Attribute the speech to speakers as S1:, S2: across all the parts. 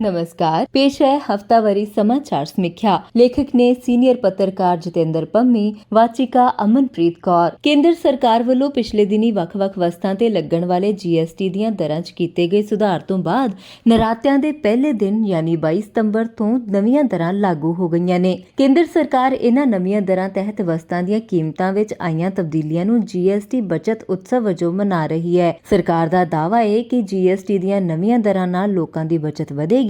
S1: ਨਮਸਕਾਰ ਪੇਸ਼ ਹੈ ਹਫਤਾਵਾਰੀ ਸਮਾਚਾਰ ਸਮੀਖਿਆ ਲੇਖਕ ਨੇ ਸੀਨੀਅਰ ਪੱਤਰਕਾਰ ਜਤਿੰਦਰ ਪੰਮੀ ਵਾਚਿਕਾ ਅਮਨਪ੍ਰੀਤ ਕੌਰ ਕੇਂਦਰ ਸਰਕਾਰ ਵੱਲੋਂ ਪਿਛਲੇ ਦਿਨੀ ਵੱਖ-ਵੱਖ ਵਸਤਾਂ ਤੇ ਲੱਗਣ ਵਾਲੇ ਜੀਐਸਟੀ ਦੀਆਂ ਦਰਾਂ 'ਚ ਕੀਤੇ ਗਏ ਸੁਧਾਰ ਤੋਂ ਬਾਅਦ ਨਰਾਤਿਆਂ ਦੇ ਪਹਿਲੇ ਦਿਨ ਯਾਨੀ 22 ਸਤੰਬਰ ਤੋਂ ਨਵੀਆਂ ਦਰਾਂ ਲਾਗੂ ਹੋ ਗਈਆਂ ਨੇ ਕੇਂਦਰ ਸਰਕਾਰ ਇਹਨਾਂ ਨਵੀਆਂ ਦਰਾਂ ਤਹਿਤ ਵਸਤਾਂ ਦੀਆਂ ਕੀਮਤਾਂ ਵਿੱਚ ਆਈਆਂ ਤਬਦੀਲੀਆਂ ਨੂੰ ਜੀਐਸਟੀ ਬਚਤ ਉਤਸਵ ਵਜੋਂ ਮਨਾ ਰਹੀ ਹੈ ਸਰਕਾਰ ਦਾ ਦਾਅਵਾ ਹੈ ਕਿ ਜੀਐਸਟੀ ਦੀਆਂ ਨਵੀਆਂ ਦਰਾਂ ਨਾਲ ਲੋਕਾਂ ਦੀ ਬਚਤ ਵਧੇਗੀ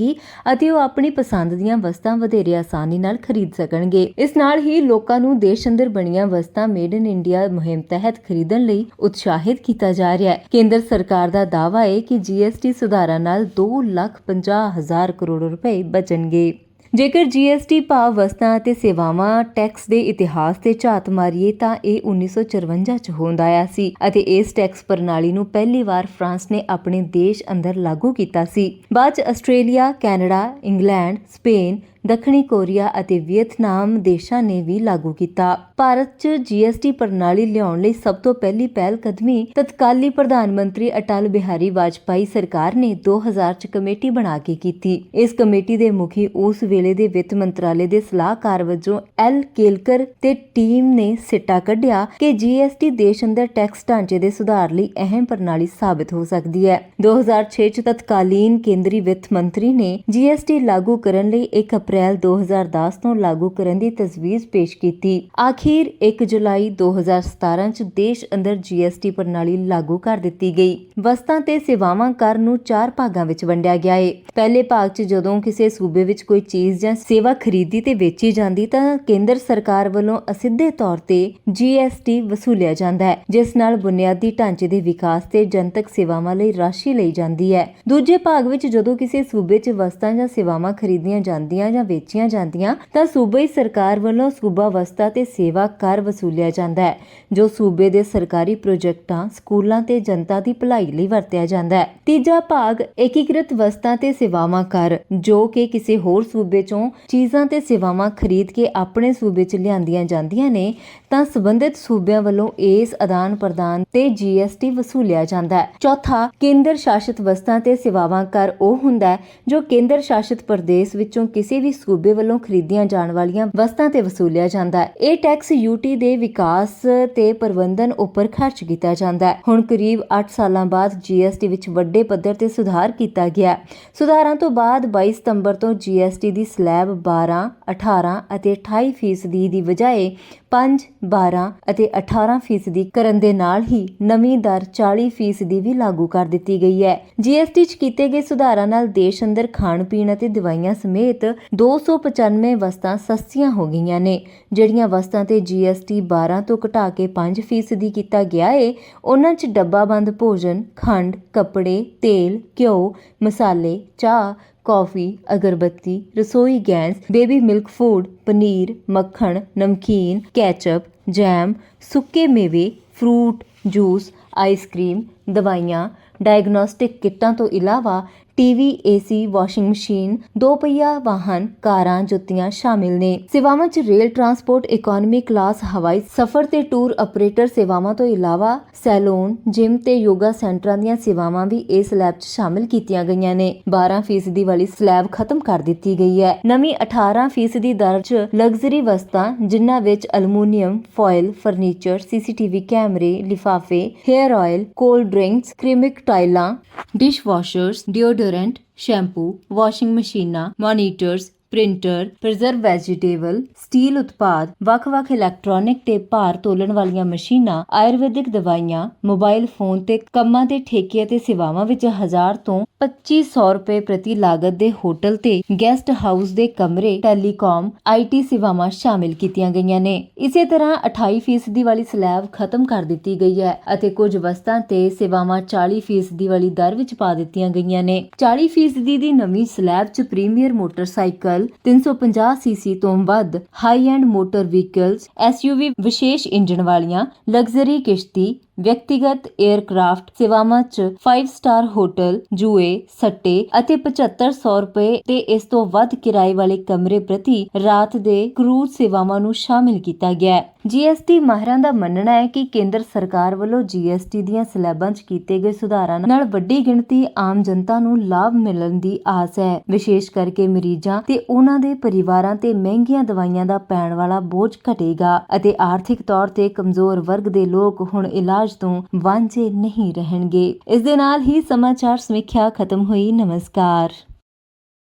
S1: ਅਤੇ ਉਹ ਆਪਣੀ ਪਸੰਦ ਦੀਆਂ ਵਸਤਾਂ ਵਧੇਰੇ ਆਸਾਨੀ ਨਾਲ ਖਰੀਦ ਸਕਣਗੇ। ਇਸ ਨਾਲ ਹੀ ਲੋਕਾਂ ਨੂੰ ਦੇਸ਼ ਅੰਦਰ ਬਣੀਆਂ ਵਸਤਾਂ ਮੇਡ ਇਨ ਇੰਡੀਆ ਮੁਹਿੰਮ ਤਹਿਤ ਖਰੀਦਣ ਲਈ ਉਤਸ਼ਾਹਿਤ ਕੀਤਾ ਜਾ ਰਿਹਾ ਹੈ। ਕੇਂਦਰ ਸਰਕਾਰ ਦਾ ਦਾਅਵਾ ਹੈ ਕਿ ਜੀਐਸਟੀ ਸੁਧਾਰਾਂ ਨਾਲ 2 ਲੱਖ 50 ਹਜ਼ਾਰ ਕਰੋੜ ਰੁਪਏ ਬਚਣਗੇ। ਜੇਕਰ ਜੀਐਸਟੀ ਭਾਵ ਵਸਤਾਂ ਅਤੇ ਸੇਵਾਵਾਂ ਟੈਕਸ ਦੇ ਇਤਿਹਾਸ ਤੇ ਝਾਤ ਮਾਰੀਏ ਤਾਂ ਇਹ 1954 ਚ ਹੋਂਦ ਆਇਆ ਸੀ ਅਤੇ ਇਸ ਟੈਕਸ ਪ੍ਰਣਾਲੀ ਨੂੰ ਪਹਿਲੀ ਵਾਰ ਫਰਾਂਸ ਨੇ ਆਪਣੇ ਦੇਸ਼ ਅੰਦਰ ਲਾਗੂ ਕੀਤਾ ਸੀ। ਬਾਅਦ ਚ ਆਸਟ੍ਰੇਲੀਆ, ਕੈਨੇਡਾ, ਇੰਗਲੈਂਡ, ਸਪੇਨ ਦੱਖਣੀ ਕੋਰੀਆ ਅਤੇ ਵੀਅਤਨਾਮ ਦੇਸ਼ਾਂ ਨੇ ਵੀ ਲਾਗੂ ਕੀਤਾ। ਭਾਰਤ 'ਚ ਜੀਐਸਟੀ ਪ੍ਰਣਾਲੀ ਲਿਆਉਣ ਲਈ ਸਭ ਤੋਂ ਪਹਿਲੀ ਪਹਿਲ ਕਦਮੀ ਤਤਕਾਲੀ ਪ੍ਰਧਾਨ ਮੰਤਰੀ ਅਟਲ ਬਿਹਾਰੀ ਵਾਜਪਾਈ ਸਰਕਾਰ ਨੇ 2000 'ਚ ਕਮੇਟੀ ਬਣਾ ਕੇ ਕੀਤੀ। ਇਸ ਕਮੇਟੀ ਦੇ ਮੁਖੀ ਉਸ ਵੇਲੇ ਦੇ ਵਿੱਤ ਮੰਤਰਾਲੇ ਦੇ ਸਲਾਹਕਾਰ ਵਜੋਂ ਐਲ ਕੇਲਕਰ ਤੇ ਟੀਮ ਨੇ ਸਿੱਟਾ ਕੱਢਿਆ ਕਿ ਜੀਐਸਟੀ ਦੇਸ਼ ਅੰਦਰ ਟੈਕਸ ਢਾਂਚੇ ਦੇ ਸੁਧਾਰ ਲਈ ਅਹਿਮ ਪ੍ਰਣਾਲੀ ਸਾਬਤ ਹੋ ਸਕਦੀ ਹੈ। 2006 'ਚ ਤਤਕਾਲੀਨ ਕੇਂਦਰੀ ਵਿੱਤ ਮੰਤਰੀ ਨੇ ਜੀਐਸਟੀ ਲਾਗੂ ਕਰਨ ਲਈ 1 ਅਪ੍ਰੈਲ 2010 ਤੋਂ ਲਾਗੂ ਕਰਨ ਦੀ ਤਜਵੀਜ਼ ਪੇਸ਼ ਕੀਤੀ। ਆਖਿਰ 1 ਜੁਲਾਈ 2017 ਚ ਦੇਸ਼ ਅੰਦਰ ਜੀਐਸਟੀ ਪ੍ਰਣਾਲੀ ਲਾਗੂ ਕਰ ਦਿੱਤੀ ਗਈ। ਵਸਤਾਂ ਤੇ ਸੇਵਾਵਾਂ ਕਰ ਨੂੰ ਚਾਰ ਭਾਗਾਂ ਵਿੱਚ ਵੰਡਿਆ ਗਿਆ ਹੈ ਪਹਿਲੇ ਭਾਗ 'ਚ ਜਦੋਂ ਕਿਸੇ ਸੂਬੇ ਵਿੱਚ ਕੋਈ ਚੀਜ਼ ਜਾਂ ਸੇਵਾ ਖਰੀਦੀ ਤੇ ਵੇਚੀ ਜਾਂਦੀ ਤਾਂ ਕੇਂਦਰ ਸਰਕਾਰ ਵੱਲੋਂ ਅਸਿੱਧੇ ਤੌਰ ਤੇ ਜੀਐਸਟੀ ਵਸੂਲਿਆ ਜਾਂਦਾ ਹੈ, ਜਿਸ ਨਾਲ ਬੁਨਿਆਦੀ ਢਾਂਚੇ ਦੇ ਵਿਕਾਸ ਤੇ ਜਨਤਕ ਸੇਵਾਵਾਂ ਲਈ ਰਾਸ਼ੀ ਲਈ ਜਾਂਦੀ ਹੈ। ਦੂਜੇ ਭਾਗ ਵਿੱਚ ਜਦੋਂ ਕਿਸੇ ਸੂਬੇ 'ਚ ਵਸਤਾਂ ਜਾਂ ਸੇਵਾਵਾਂ ਖਰੀਦੀਆਂ ਜਾਂਦੀਆਂ ਜਾਂ ਵੇਚੀਆਂ ਜਾਂਦੀਆਂ, ਤਾਂ ਸੂਬੇ ਸਰਕਾਰ ਵੱਲੋਂ ਸੂਬਾ ਵਸਤਾਂ ਤੇ ਸੇਵਾ ਕਰ ਵਸੂਲਿਆ ਜਾਂਦਾ ਹੈ, ਜੋ ਸੂਬੇ ਦੇ ਸਰਕਾਰੀ ਪ੍ਰੋਜੈਕਟਾਂ, ਸਕੂਲਾਂ ਤੇ ਜਨਤਾ ਦੀ ਭਲਾਈ ਲਈ ਵਰਤਿਆ ਜਾਂਦਾ ਹੈ। ਤੀਜਾ ਭਾਗ, ਏਕੀਕ੍ਰਿਤ ਵਸਤਾਂ ਤੇ ਸੇਵਾਵਾਂ ਕਰ, ਜੋ ਕਿ ਕਿਸੇ ਹੋਰ ਸੂਬੇ ਚੋਂ ਚੀਜ਼ਾਂ ਤੇ ਸੇਵਾਵਾਂ ਖਰੀਦ ਕੇ ਆਪਣੇ ਸੂਬੇ 'ਚ ਲਿਆਂਦੀਆਂ ਜਾਂਦੀਆਂ ਨੇ, ਤਾਂ ਸੰਬੰਧਿਤ ਸੂਬਿਆਂ ਵੱਲੋਂ ਇਸ ਆਦਾਨ ਪ੍ਰਦਾਨ ਤੇ ਜੀਐਸਟੀ ਵਸੂਲਿਆ ਜਾਂਦਾ ਹੈ। ਚੌਥਾ, ਕੇਂਦਰ ਸ਼ਾਸਿਤ ਵਸਤਾਂ ਤੇ ਸੇਵਾਵਾਂ ਕਰ ਉਹ ਹੁੰਦਾ ਹੈ, ਜੋ ਕੇਂਦਰ ਸ਼ਾਸਿਤ ਪ੍ਰਦੇਸ਼ ਵਿੱਚੋਂ ਕਿਸੇ ਵੀ ਸੂਬੇ ਵੱਲੋਂ ਖਰੀਦੀਆਂ ਜਾਣ ਵਾਲੀਆਂ ਵਸਤਾਂ ਤੇ ਵਸੂਲਿਆ ਜਾਂਦਾ ਹੈ। ਇਹ ਟੈਕਸ ਯੂਟੀ ਦੇ ਵਿਕਾਸ ਤੇ ਪ੍ਰਬੰਧਨ ਉੱਪਰ ਖਰਚ ਕੀਤਾ ਜਾਂਦਾ ਹੈ। ਹੁਣ ਕਰੀਬ 8 ਸਾਲਾਂ ਬਾਅਦ ਜੀਐਸਟੀ ਵਿੱਚ ਵੱਡੇ ਪੱਧਰ ਤੇ ਸੁਧਾਰ ਕੀਤਾ ਗਿਆ ਸੁਧਾਰਾਂ ਤੋਂ ਬਾਅਦ 22 ਸਤੰਬਰ ਤੋਂ ਜੀਐਸਟੀ ਦੀ ਸਲੈਬ 12 18 ਅਤੇ 28 ਫੀਸਦੀ ਦੀ ਬਜਾਏ 5 12 ਅਤੇ 18 ਫੀਸਦੀ ਕਰਨ ਦੇ ਨਾਲ ਹੀ ਨਵੀਂ ਦਰ 40 ਫੀਸਦੀ ਵੀ ਲਾਗੂ ਕਰ ਦਿੱਤੀ ਗਈ ਹੈ। ਜੀਐਸਟੀ 'ਚ ਕੀਤੇ ਗਏ ਸੁਧਾਰਾਂ ਨਾਲ ਦੇਸ਼ ਅੰਦਰ ਖਾਣ ਪੀਣ ਅਤੇ ਦਵਾਈਆਂ ਸਮੇਤ 295 ਵਸਤਾਂ ਸਸਤੀਆਂ ਹੋ ਗਈਆਂ ਨੇ। ਜਿਹੜੀਆਂ ਵਸਤਾਂ ਤੇ ਜੀਐਸਟੀ 12 ਤੋਂ ਘਟਾ ਕੇ 5 ਫੀਸਦੀ ਕੀਤਾ ਗਿਆ ਏ, ਉਹਨਾਂ 'ਚ ਡੱਬਾਬੰਦ ਭੋਜਨ, ਖੰਡ, ਕੱਪੜੇ, ਤੇਲ, ਘਿਓ, ਮਸਾਲੇ, ਚਾਹ ਕੌਫੀ, ਅਗਰਬੱਤੀ, ਰਸੋਈ gas, baby milk food, paneer, ਮੱਖਣ, ਨਮਕੀਨ ਕੈਚਅਪ ਜੈਮ, ਸੁੱਕੇ ਮੇਵੇ, ਫਰੂਟ ਜੂਸ ਆਈਸਕ੍ਰੀਮ ਦਵਾਈਆਂ, ਡਾਇਗਨੋਸਟਿਕ ਕਿੱਟਾਂ ਤੋਂ ਇਲਾਵਾ ਟੀਵੀ, ਏਸੀ, ਵਾਸ਼ਿੰਗ ਮਸ਼ੀਨ, ਦੋ ਪਹੀਆ ਵਾਹਨ, ਕਾਰਾਂ, ਜੁੱਤੀਆਂ ਸ਼ਾਮਿਲ ਨੇ। ਸੇਵਾਵਾਂ 'ਚ ਰੇਲ ਟਰਾਂਸਪੋਰਟ, ਇਕਨੋਮੀ ਕਲਾਸ, ਹਵਾਈ ਸਫ਼ਰ ਤੇ ਟੂਰ ਆਪਰੇਟਰ ਸੇਵਾਵਾਂ ਤੋਂ ਇਲਾਵਾ ਸੈਲੂਨ, ਜਿਮ ਤੇ ਯੋਗਾ ਸੈਂਟਰਾਂ ਦੀਆਂ ਸੇਵਾਵਾਂ ਵੀ ਇਸ ਸਲੈਬ 'ਚ ਸ਼ਾਮਿਲ ਕੀਤੀਆਂ ਗਈਆਂ ਨੇ। 12% ਵਾਲੀ ਸਲੈਬ ਖਤਮ ਕਰ ਦਿੱਤੀ ਗਈ ਹੈ। ਨਵੀਂ 18% ਦਰ 'ਚ ਲਗਜ਼ਰੀ ਵਸਤਾਂ, ਜਿਨ੍ਹਾਂ ਵਿੱਚ ਅਲਮੂਨੀਅਮ, ਫੋਇਲ, ਫਰਨੀਚਰ, ਸੀਸੀਟੀਵੀ ਕੈਮਰੇ, ਲਿਫਾਫੇ, hair oil, cold drinks, ceramic ਟਾਈਲਾਂ dish washers deodorant shampoo washing ਮਸ਼ੀਨਾਂ monitors printer, preserve vegetable, steel ਉਤਪਾਦ, ਵੱਖ-ਵੱਖ ਇਲੈਕਟ੍ਰੋਨਿਕ ਤੇ ਭਾਰ ਤੋਲਣ ਵਾਲੀਆਂ ਮਸ਼ੀਨਾਂ, ਆਯੁਰਵੈਦਿਕ ਦਵਾਈਆਂ, ਮੋਬਾਈਲ ਫੋਨ ਤੇ ਕੰਮਾਂ ਦੇ ਠੇਕੇ ਅਤੇ ਸੇਵਾਵਾਂ ਵਿੱਚ 1000 ਤੋਂ 2500 ਰੁਪਏ ਪ੍ਰਤੀ ਲਾਗਤ ਦੇ ਹੋਟਲ ਤੇ ਗੈਸਟ ਹਾਊਸ ਦੇ ਕਮਰੇ, ਟੈਲੀਕਾਮ ਆਈਟੀ ਸੇਵਾਵਾਂ ਸ਼ਾਮਿਲ ਕੀਤੀਆਂ ਗਈਆਂ ਨੇ। ਇਸੇ ਤਰ੍ਹਾਂ 28% ਵਾਲੀ ਸਲੈਬ ਖਤਮ ਕਰ ਦਿੱਤੀ ਗਈ ਹੈ ਅਤੇ ਕੁਝ ਵਸਤਾਂ ਤੇ ਸੇਵਾਵਾਂ 40% ਵਾਲੀ ਦਰ ਵਿੱਚ ਪਾ ਦਿੱਤੀਆਂ ਗਈਆਂ ਨੇ। 40% ਦੀ ਨਵੀਂ ਸਲੈਬ 'ਚ ਪ੍ਰੀਮੀਅਰ ਮੋਟਰਸਾਈਕਲ 350 ਸੀਸੀ ਤੋਂ ਵੱਧ high end motor vehicles SUV ਵਿਸ਼ੇਸ਼ ਇੰਜਣ ਵਾਲੀਆਂ ਲਗਜ਼ਰੀ ਕਿਸ਼ਤੀ ਵਿਅਕਤੀਗਤ 에ਅਰਕ੍ਰਾਫਟ ਸੇਵਾਵਾਂ 'ਚ 5 ਸਟਾਰ ਹੋਟਲ, ਜੂਏ, ਸੱਟੇ ਅਤੇ 7500 ਰੁਪਏ ਤੇ ਇਸ ਤੋਂ ਵੱਧ ਕਿਰਾਏ ਵਾਲੇ ਕਮਰੇ ਪ੍ਰਤੀ ਰਾਤ ਦੇ ਕਰੂਜ਼ ਸੇਵਾਵਾਂ ਨੂੰ ਸ਼ਾਮਿਲ ਕੀਤਾ ਗਿਆ ਹੈ। ਜੀਐਸਟੀ ਮਾਹਿਰਾਂ ਦਾ ਮੰਨਣਾ ਹੈ ਕਿ ਕੇਂਦਰ ਸਰਕਾਰ ਵੱਲੋਂ ਜੀਐਸਟੀ ਦੀਆਂ ਸਲੈਬਾਂ 'ਚ ਕੀਤੇ ਗਏ ਸੁਧਾਰਾਂ ਨਾਲ ਵੱਡੀ ਗਿਣਤੀ ਆਮ ਜਨਤਾ ਨੂੰ ਲਾਭ ਮਿਲਣ ਦੀ ਆਸ ਹੈ। ਵਿਸ਼ੇਸ਼ ਕਰਕੇ ਮਰੀਜ਼ਾਂ ਤੇ ਉਹਨਾਂ ਦੇ ਪਰਿਵਾਰਾਂ ਤੇ ਮਹਿੰਗੀਆਂ ਦਵਾਈਆਂ ਦਾ ਪੈਣ ਵਾਲਾ ਬੋਝ ਘਟੇਗਾ ਅਤੇ ਆਰਥਿਕ ਤੌਰ ਤੇ ਕਮਜ਼ੋਰ ਵਰਗ ਦੇ ਲੋਕ ਹੁਣ ਇਲਾਜ ਤੋਂ ਵਾਂਝੇ ਨਹੀਂ ਰਹਿਣਗੇ। ਇਸ ਦੇ ਨਾਲ ਹੀ ਸਮਾਚਾਰ ਸਮੀਖਿਆ ਖਤਮ ਹੋਈ। ਨਮਸਕਾਰ।